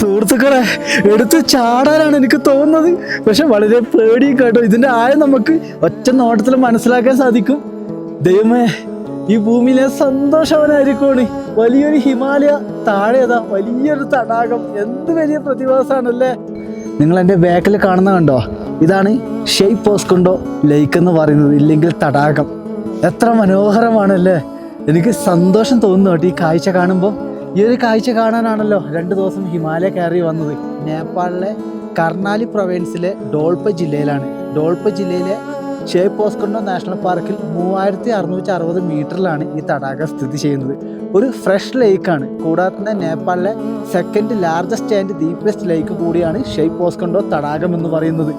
സുഹൃത്തുക്കളെ എടുത്ത് ചാടാനാണ് എനിക്ക് തോന്നുന്നത്. പക്ഷെ വളരെ പേടി കേട്ടോ. ഇതിന്റെ ആയം നമുക്ക് ഒറ്റ നോട്ടത്തിൽ മനസ്സിലാക്കാൻ സാധിക്കും. ദൈവമേ ഈ ഭൂമിയിലെ സന്തോഷവനായിരിക്കും വലിയൊരു ഹിമാലയ താഴെ അതാ വലിയൊരു തടാകം. എന്ത് വലിയ പ്രതിഭാസമാണല്ലേ? നിങ്ങൾ എന്റെ ബാക്കിൽ കാണുന്ന കണ്ടോ? ഇതാണ് ഷെയ്പ് പോസ്കുണ്ടോ ലേക്ക് എന്ന് പറയുന്നത്. ഇല്ലെങ്കിൽ തടാകം. എത്ര മനോഹരമാണല്ലേ? എനിക്ക് സന്തോഷം തോന്നുന്നു കേട്ടോ ഈ കാഴ്ച കാണുമ്പോൾ. ഈ ഒരു കാഴ്ച കാണാനാണല്ലോ രണ്ട് ദിവസം ഹിമാലയ കയറി വന്നത്. നേപ്പാളിലെ കർണാലി പ്രൊവിൻസിലെ ഡോൾപ്പ ജില്ലയിലാണ്. ഡോൾപ്പ ജില്ലയിലെ ഷേപ്പ് പോസ്കൊണ്ടോ നാഷണൽ പാർക്കിൽ മൂവായിരത്തി അറുന്നൂറ്റി അറുപത് മീറ്ററിലാണ് ഈ തടാകം സ്ഥിതി ചെയ്യുന്നത്. ഒരു ഫ്രഷ് ലേക്കാണ്. കൂടാതെ തന്നെ നേപ്പാളിലെ second largest and deepest lake കൂടിയാണ് ഷേ പോസ്കൊണ്ടോ തടാകം എന്ന് പറയുന്നത്.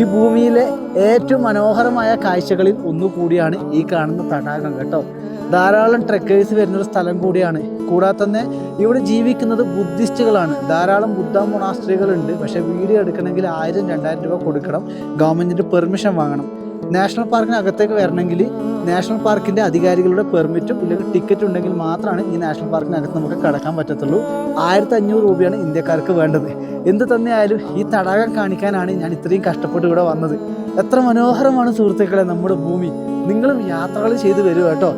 ഈ ഭൂമിയിലെ ഏറ്റവും മനോഹരമായ കാഴ്ചകളിൽ ഒന്നുകൂടിയാണ് ഈ കാണുന്ന തടാകം കേട്ടോ. ധാരാളം ട്രെക്കേഴ്സ് വരുന്നൊരു സ്ഥലം കൂടിയാണ്. കൂടാതെ തന്നെ ഇവിടെ ജീവിക്കുന്നത് ബുദ്ധിസ്റ്റുകളാണ്. ധാരാളം ബുദ്ധ മൊണാസ്ട്രികളുണ്ട് പക്ഷേ വീട് എടുക്കണമെങ്കിൽ ആയിരം രണ്ടായിരം രൂപ കൊടുക്കണം. ഗവൺമെന്റിന്റെ പെർമിഷൻ വാങ്ങണം. നാഷണൽ പാർക്കിനകത്തേക്ക് വരണമെങ്കിൽ നാഷണൽ പാർക്കിന്റെ അധികാരികളുടെ പെർമിറ്റും ഇല്ലെങ്കിൽ ടിക്കറ്റ് ഉണ്ടെങ്കിൽ മാത്രമാണ് ഈ നാഷണൽ പാർക്കിനകത്ത് നമുക്ക് കടക്കാൻ പറ്റത്തുള്ളൂ. ആയിരത്തി അഞ്ഞൂറ് രൂപയാണ് ഇന്ത്യക്കാർക്ക് വേണ്ടത്. എന്ത് തന്നെയായാലും ഈ തടാകം കാണിക്കാനാണ് ഞാൻ ഇത്രയും കഷ്ടപ്പെട്ട് ഇവിടെ വന്നത്. എത്ര മനോഹരമാണ് സുഹൃത്തുക്കളെ നമ്മുടെ ഭൂമി. നിങ്ങളും യാത്രകൾ ചെയ്തു വരുമോ കേട്ടോ.